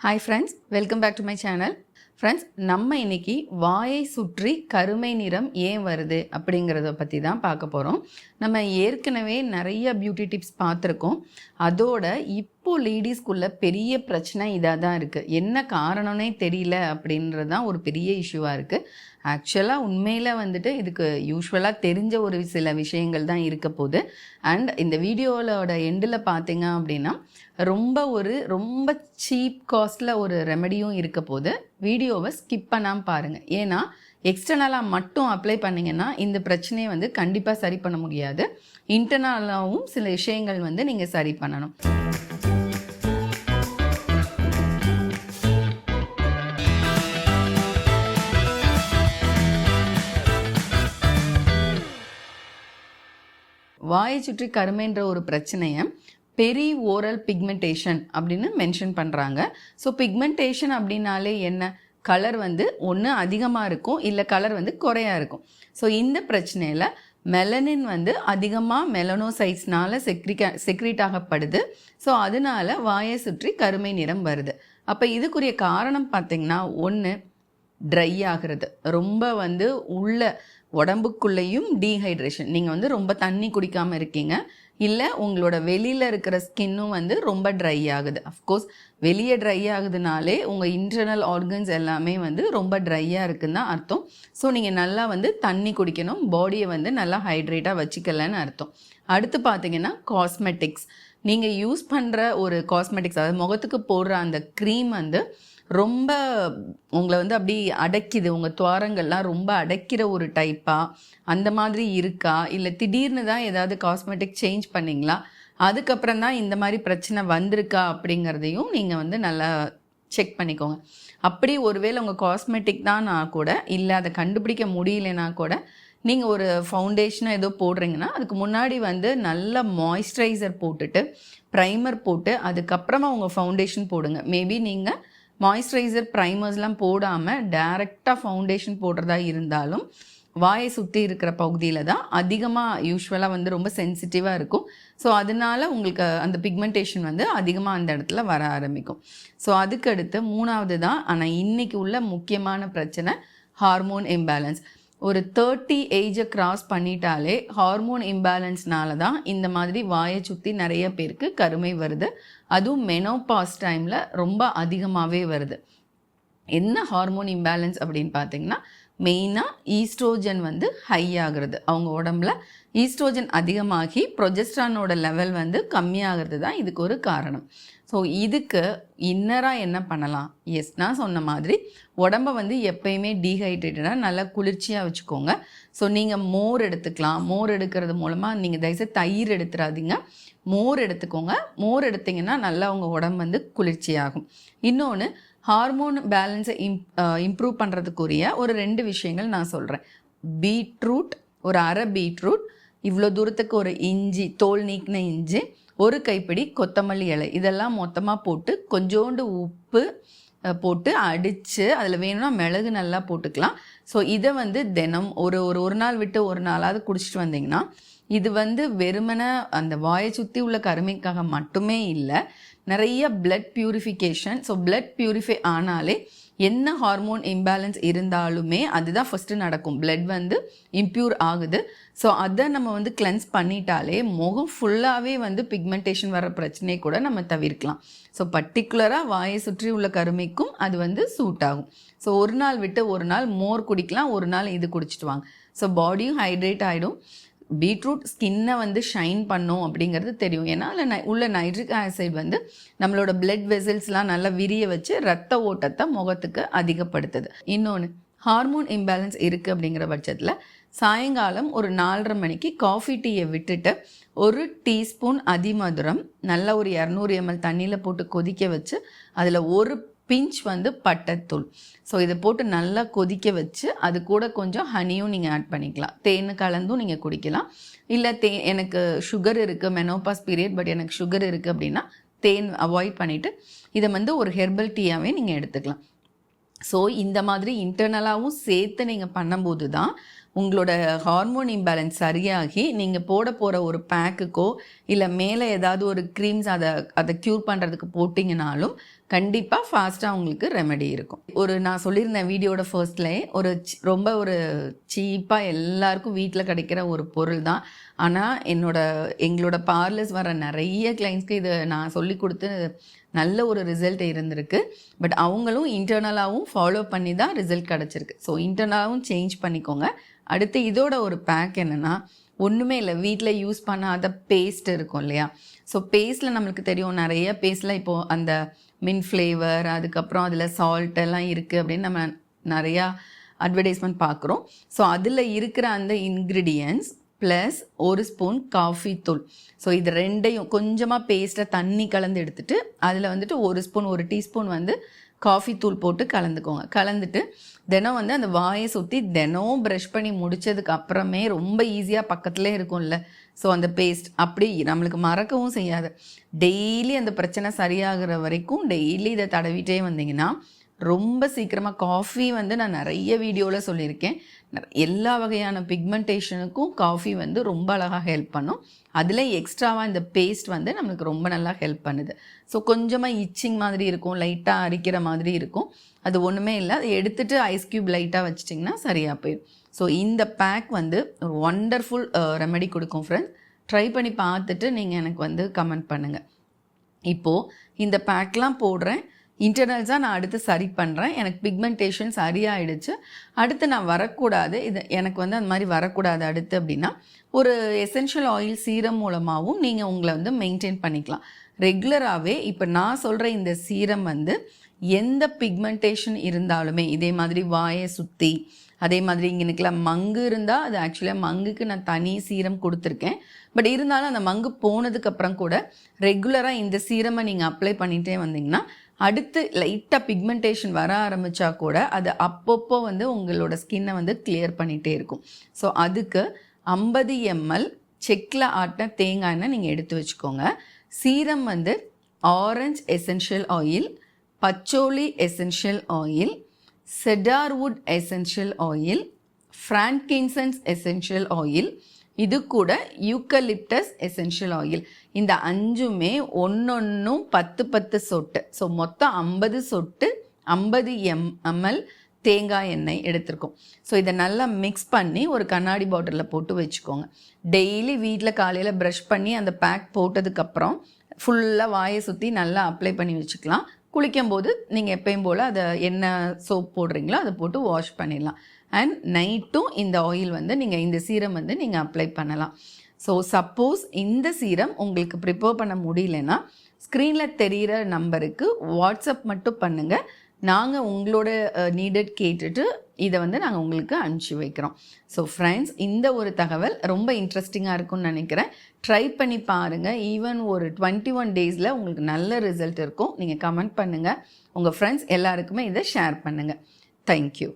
Hi friends welcome back to my channel friends நம்ம இன்னைக்கு வாயை சுற்றி கருமை நிறம் ஏன் வருது அப்படிங்கிறத பற்றி தான் பார்க்க போகிறோம் நம்ம ஏற்கனவே நிறைய பியூட்டி டிப்ஸ் பார்த்துருக்கோம். அதோட இப்போ இப்போது லேடிஸ்க்குள்ள பெரிய பிரச்சனை இதாக தான் இருக்குது என்ன காரணம்னே தெரியல அப்படின்றது தான் ஒரு பெரிய இஷ்யூவாக இருக்குது ஆக்சுவலாக உண்மையில் வந்துட்டு இதுக்கு யூஸ்வலாக தெரிஞ்ச ஒரு சில விஷயங்கள் தான் இருக்க போகுது. அண்ட் இந்த வீடியோவோட எண்டில் பார்த்தீங்க அப்படின்னா ரொம்ப ஒரு ரொம்ப சீப் காஸ்ட்டில் ஒரு ரெமெடியும் இருக்க போது வீடியோவை ஸ்கிப் பண்ணாமல் பாருங்கள் ஏன்னா எக்ஸ்டர்னலாக மட்டும் அப்ளை பண்ணிங்கன்னா இந்த பிரச்சனையை வந்து கண்டிப்பாக சரி பண்ண முடியாது. இன்டர்னலாகவும் சில விஷயங்கள் வந்து நீங்கள் சரி பண்ணணும். வாயை சுற்றி கருமைன்ற ஒரு பிரச்சனையை பெரி ஓரல் பிக்மெண்டேஷன் அப்படின்னு மென்ஷன் பண்ணுறாங்க ஸோ பிக்மெண்டேஷன் அப்படின்னாலே என்ன? கலர் வந்து ஒன்று அதிகமாக இருக்கும் இல்லை கலர் வந்து குறையா இருக்கும். ஸோ இந்த பிரச்சனையில் மெலனின் வந்து அதிகமாக மெலனோசைட்ஸ்னால செக்ரிகா செக்ரீட் ஆகப்படுது. ஸோ அதனால வாயை சுற்றி கருமை நிறம் வருது. அப்போ இதுக்குரிய காரணம் பார்த்திங்கன்னா ஒன்று ட்ரை ஆகிறது. ரொம்ப வந்து உள்ள உடம்புக்குள்ளேயும் டீஹைட்ரேஷன் நீங்கள் வந்து ரொம்ப தண்ணி குடிக்காமல் இருக்கீங்க. இல்லை உங்களோட வெளியில் இருக்கிற ஸ்கின்னும் வந்து ரொம்ப ட்ரை ஆகுது. அஃப்கோர்ஸ் வெளியே ட்ரை ஆகுதுனாலே உங்கள் இன்டர்னல் ஆர்கன்ஸ் எல்லாமே வந்து ரொம்ப ட்ரையாக இருக்குன்னு தான் அர்த்தம். ஸோ நீங்கள் நல்லா வந்து தண்ணி குடிக்கணும். பாடியை வந்து நல்லா ஹைட்ரேட்டாக வச்சுக்கலன்னு அர்த்தம். அடுத்து பார்த்தீங்கன்னா காஸ்மெட்டிக்ஸ் நீங்கள் யூஸ் பண்ணுற ஒரு காஸ்மெட்டிக்ஸ் அதாவது முகத்துக்கு போடுற அந்த க்ரீம் வந்து ரொம்ப உங்களை வந்து அப்படி அடைக்குது. உங்கள் துவாரங்கள்லாம் ரொம்ப அடைக்கிற ஒரு டைப்பா அந்த மாதிரி இருக்கா? இல்லை திடீர்னு தான் ஏதாவது காஸ்மெட்டிக் சேஞ்ச் பண்ணிங்களா? அதுக்கப்புறம் தான் இந்த மாதிரி பிரச்சனை வந்திருக்கா? அப்படிங்கிறதையும் நீங்கள் வந்து நல்லா செக் பண்ணிக்கோங்க. அப்படி ஒருவேளை உங்கள் காஸ்மெட்டிக் தான் நான் கூட இல்லை அதை கண்டுபிடிக்க முடியலனா கூட நீங்கள் ஒரு ஃபவுண்டேஷனை ஏதோ போடுறீங்கன்னா அதுக்கு முன்னாடி வந்து நல்ல மாய்ஸ்சரைசர் போட்டுட்டு ப்ரைமர் போட்டு அதுக்கப்புறமா உங்கள் ஃபவுண்டேஷன் போடுங்க. மேபி நீங்கள் மாய்ஸ்சரைசர் ப்ரைமர்ஸ்லாம் போடாமல் டைரெக்டாக ஃபவுண்டேஷன் போடுறதா இருந்தாலும் வாயை சுற்றி இருக்கிற பகுதியில் தான் அதிகமாக யூஸ்வலாக வந்து ரொம்ப சென்சிட்டிவாக இருக்கும். ஸோ அதனால உங்களுக்கு அந்த பிக்மெண்டேஷன் வந்து அதிகமாக அந்த இடத்துல வர ஆரம்பிக்கும். ஸோ அதுக்கடுத்து மூணாவது தான் ஆனால் இன்றைக்கி உள்ள முக்கியமான பிரச்சனை ஹார்மோன் இம்பேலன்ஸ் ஒரு தேர்ட்டி ஏஜை கிராஸ் பண்ணிட்டாலே ஹார்மோன் இம்பேலன்ஸ்னால தான் இந்த மாதிரி வாயை சுற்றி நிறைய பேருக்கு கருமை வருது. அதுவும் மெனோபாஸ் டைமில் ரொம்ப அதிகமாகவே வருது. என்ன ஹார்மோன் இம்பேலன்ஸ் அப்படின்னு பார்த்தீங்கன்னா மெயினாக ஈஸ்ட்ரோஜன் வந்து ஹை ஆகுறது. அவங்க உடம்புல ஈஸ்ட்ரோஜன் அதிகமாகி ப்ரொஜெஸ்ட்ரானோட லெவல் வந்து கம்மியாகிறது தான் இதுக்கு ஒரு காரணம். ஸோ இதுக்கு இன்னராக என்ன பண்ணலாம்? எஸ் நான் சொன்ன மாதிரி உடம்ப வந்து எப்பயுமே டீஹைட்ரேட்டடாக நல்லா குளிர்ச்சியாக வச்சுக்கோங்க. ஸோ நீங்கள் மோர் எடுத்துக்கலாம். மோர் எடுக்கிறது மூலமாக நீங்கள் தயவுசெய்து தயிர் எடுத்துடாதீங்க மோர் எடுத்துக்கோங்க. மோர் எடுத்திங்கன்னா நல்லா உங்கள் உடம்பு வந்து குளிர்ச்சியாகும். இன்னொன்று ஹார்மோன் பேலன்ஸை இம் இம்ப்ரூவ் பண்ணுறதுக்குரிய ஒரு ரெண்டு விஷயங்கள் நான் சொல்கிறேன் பீட்ரூட் ஒரு அரை பீட்ரூட் இவ்வளோ தூரத்துக்கு ஒரு இஞ்சி தோல் நீக்கின இஞ்சி ஒரு கைப்பிடி கொத்தமல்லி இலை. இதெல்லாம் மொத்தமாக போட்டு கொஞ்சோண்டு உப்பு போட்டு அடித்து அதில் வேணும்னா மிளகு நல்லா போட்டுக்கலாம். ஸோ இதை வந்து தினம் ஒரு ஒரு ஒரு நாள் விட்டு ஒரு நாளாவது குடிச்சிட்டு வந்தீங்கன்னா இது வந்து வெறுமனை அந்த வாயை சுற்றி உள்ள கருமைக்காக மட்டுமே இல்லை நிறைய blood purification so blood purify ஆனாலே என்ன ஹார்மோன் இம்பேலன்ஸ் இருந்தாலுமே அதுதான் ஃபஸ்ட்டு நடக்கும். பிளட் வந்து இம்ப்யூர் ஆகுது. ஸோ அதை நம்ம வந்து கிளென்ஸ் பண்ணிட்டாலே முகம் ஃபுல்லாகவே வந்து பிக்மெண்டேஷன் வர பிரச்சனையை கூட நம்ம தவிர்க்கலாம். ஸோ பர்டிகுலராக வாயை சுற்றி உள்ள கருமைக்கும் அது வந்து சூட் ஆகும். ஸோ ஒரு நாள் விட்டு ஒரு நாள் மோர் குடிக்கலாம் ஒரு நாள் இது குடிச்சிட்டு வாங்க. ஸோ பாடியும் ஹைட்ரேட் ஆகிடும் பீட்ரூட் ஸ்கின்னை வந்து ஷைன் பண்ணும் அப்படிங்கிறது தெரியும். ஏன்னா அதில் உள்ள நைட்ரிக் ஆசிட் வந்து நம்மளோட பிளட் வெசல்ஸ்லாம் நல்லா விரிய வச்சு ரத்த ஓட்டத்தை முகத்துக்கு அதிகப்படுத்துது. இன்னொன்று ஹார்மோன் இம்பேலன்ஸ் இருக்குது அப்படிங்கிற பட்சத்தில் சாயங்காலம் ஒரு நாலரை மணிக்கு காஃபி டீயை விட்டுட்டு ஒரு டீஸ்பூன் அதிமதுரம் நல்ல ஒரு இரநூறு எம்எல் தண்ணியில் போட்டு கொதிக்க வச்சு அதில் ஒரு பிஞ்ச் வந்து பட்டைத்தூள். ஸோ இதை போட்டு நல்லா கொதிக்க வச்சு அது கூட கொஞ்சம் ஹனியும் நீங்கள் ஆட் பண்ணிக்கலாம். தேன் கலந்தும் நீங்கள் குடிக்கலாம். இல்லை தே எனக்கு சுகர் இருக்குது மெனோபாஸ் பீரியட் பட் எனக்கு சுகர் இருக்குது அப்படின்னா தேன் அவாய்ட் பண்ணிவிட்டு இதை வந்து ஒரு ஹெர்பல் டீயாகவே நீங்கள் எடுத்துக்கலாம். ஸோ இந்த மாதிரி இன்டர்னலாகவும் சேர்த்து நீங்கள் பண்ணும்போது தான் உங்களோட ஹார்மோன் இம்பேலன்ஸ் சரியாகி நீங்கள் போட போகிற ஒரு பேக்குக்கோ இல்லை மேலே ஏதாவது ஒரு க்ரீம்ஸ் அதை அதை க்யூர் பண்ணுறதுக்கு போட்டிங்கனாலும் கண்டிப்பாக ஃபாஸ்ட்டாக உங்களுக்கு ரெமெடி இருக்கும். ஒரு நான் சொல்லியிருந்தேன் வீடியோட ஃபர்ஸ்ட்லேயே ஒரு ரொம்ப ஒரு சீப்பாக எல்லாருக்கும் வீட்டில் கிடைக்கிற ஒரு பொருள் தான். ஆனால் என்னோட எங்களோட பார்லர்ஸ் வர நிறைய கிளைண்ட்ஸ்க்கு இது நான் சொல்லி கொடுத்து நல்ல ஒரு ரிசல்ட் இருந்திருக்கு. பட் அவங்களும் இன்டர்னலாகவும் ஃபாலோ பண்ணி தான் ரிசல்ட் கிடச்சிருக்கு. ஸோ இன்டர்னலாகவும் சேஞ்ச் பண்ணிக்கோங்க. அடுத்து இதோட ஒரு பேக் என்னென்னா ஒன்றுமே இல்லை வீட்டில் யூஸ் பண்ணாத பேஸ்ட் இருக்கும் இல்லையா? ஸோ பேஸ்ட்டில் நம்மளுக்கு தெரியும் நிறைய பேஸ்ட்டில் இப்போது அந்த மின் ஃப்ளேவர் அதுக்கப்புறம் அதில் சால்ட் எல்லாம் இருக்குது அப்படின்னு நம்ம நிறையா அட்வர்டைஸ்மெண்ட் பார்க்குறோம். ஸோ அதில் இருக்கிற அந்த இன்க்ரீடியன்ஸ் ப்ளஸ் ஒரு ஸ்பூன் காஃபி தூள். ஸோ இது ரெண்டையும் கொஞ்சமாக பேஸ்ட்டை தண்ணி கலந்து எடுத்துட்டு அதில் வந்துட்டு ஒரு ஸ்பூன் ஒரு டீஸ்பூன் வந்து காஃபி தூள் போட்டு கலந்துக்கோங்க. கலந்துட்டு தினம் வந்து அந்த வாயை சுற்றி தினம் ப்ரஷ் பண்ணி முடித்ததுக்கு அப்புறமே ரொம்ப ஈஸியாக பக்கத்துலே இருக்கும்ல. ஸோ அந்த பேஸ்ட் அப்படி நம்மளுக்கு மறக்கவும் செய்யாது. டெய்லி அந்த பிரச்சனை சரியாகிற வரைக்கும் டெய்லி இதை தடவிட்டே வந்தீங்கன்னா ரொம்ப சீக்கிரமாக காஃபி வந்து நான் நிறைய வீடியோவில் சொல்லியிருக்கேன். எல்லா வகையான பிக்மெண்டேஷனுக்கும் காஃபி வந்து ரொம்ப அழகாக ஹெல்ப் பண்ணும். அதில் எக்ஸ்ட்ராவாக இந்த பேஸ்ட் வந்து நம்மளுக்கு ரொம்ப நல்லா ஹெல்ப் பண்ணுது. ஸோ கொஞ்சமாக இச்சிங் மாதிரி இருக்கும் லைட்டாக அரிக்கிற மாதிரி இருக்கும். அது ஒன்றுமே இல்லை. அதை எடுத்துகிட்டு ஐஸ் க்யூப் லைட்டாக வச்சிட்டிங்கன்னா சரியாக போயிடும். ஸோ இந்த பேக் வந்து ஒரு ஒண்டர்ஃபுல் ரெமெடி கொடுக்கும் ஃப்ரெண்ட்ஸ் ட்ரை பண்ணி பார்த்துட்டு நீங்கள் எனக்கு வந்து கமெண்ட் பண்ணுங்கள் இப்போது இந்த பேக்லாம் போடுறேன். இன்டர்னல்ஸாக நான் அடுத்து சரி பண்ணுறேன் எனக்கு பிக்மெண்டேஷன் சரியாயிடுச்சு. அடுத்து நான் வரக்கூடாது. இது எனக்கு வந்து அந்த மாதிரி வரக்கூடாது அடுத்து அப்படின்னா ஒரு எசென்ஷியல் ஆயில் சீரம் மூலமாகவும் நீங்கள் உங்களை வந்து மெயின்டைன் பண்ணிக்கலாம். ரெகுலராகவே இப்போ நான் சொல்கிற இந்த சீரம் வந்து எந்த பிக்மெண்டேஷன் இருந்தாலுமே இதே மாதிரி வாயை சுற்றி அதே மாதிரி இங்கே நிற்கலாம் மங்கு இருந்தால் அது ஆக்சுவலாக மங்குக்கு நான் தனி சீரம் கொடுத்துருக்கேன். பட் இருந்தாலும் அந்த மங்கு போனதுக்கப்புறம் கூட ரெகுலராக இந்த சீரமை நீங்கள் அப்ளை பண்ணிகிட்டே வந்தீங்கன்னா அடுத்து லைட்டாக பிக்மெண்டேஷன் வர ஆரம்பித்தா கூட அது அப்பப்போ வந்து உங்களோட ஸ்கின்னை வந்து கிளியர் பண்ணிகிட்டே இருக்கும். ஸோ அதுக்கு ஐம்பது எம்எல் செக்கில் ஆட்டின தேங்காய் எண்ணெய் நீங்கள் எடுத்து வச்சுக்கோங்க. சீரம் வந்து orange essential oil patchouli essential oil cedarwood essential oil frankincense essential oil இது கூட யூக்கலிப்டஸ் எசென்ஷியல் ஆயில் இந்த அஞ்சுமே ஒன்னொன்னும் பத்து பத்து சொட்டு. ஸோ மொத்தம் ஐம்பது சொட்டு ஐம்பது எம் எம்எல் தேங்காய் எண்ணெய் எடுத்திருக்கோம். ஸோ இதை நல்லா மிக்ஸ் பண்ணி ஒரு கண்ணாடி பாட்டிலில் போட்டு வச்சுக்கோங்க. டெய்லி வீட்டில் காலையில் ப்ரஷ் பண்ணி அந்த பேக் போட்டதுக்கப்புறம் ஃபுல்லாக வாயை சுற்றி நல்லா அப்ளை பண்ணி வச்சுக்கலாம். குளிக்கும் போது நீங்கள் எப்பயும் போல் அதை என்ன சோப் போடுறீங்களோ அதை போட்டு வாஷ் பண்ணிடலாம். அண்ட் நைட்டும் இந்த ஆயில் வந்து நீங்கள் இந்த சீரம் வந்து நீங்கள் அப்ளை பண்ணலாம். ஸோ சப்போஸ் இந்த சீரம் உங்களுக்கு ப்ரிப்பேர் பண்ண முடியலன்னா ஸ்க்ரீனில் தெரிகிற நம்பருக்கு வாட்ஸ்அப் மட்டும் பண்ணுங்கள் நாங்கள் உங்களோட நீடட் கேட்டுட்டு இதை வந்து நாங்கள் உங்களுக்கு அனுப்பிச்சி வைக்கிறோம். ஸோ ஃப்ரெண்ட்ஸ் இந்த ஒரு தகவல் ரொம்ப இன்ட்ரெஸ்டிங்காக இருக்கும்னு நினைக்கிறேன். ட்ரை பண்ணி பாருங்கள் ஈவன் ஒரு டுவெண்ட்டி ஒன் டேஸில் உங்களுக்கு நல்ல ரிசல்ட் இருக்கும். நீங்கள் கமெண்ட் பண்ணுங்கள் உங்கள் ஃப்ரெண்ட்ஸ் எல்லாருக்குமே இதை ஷேர் பண்ணுங்கள் தேங்க்யூ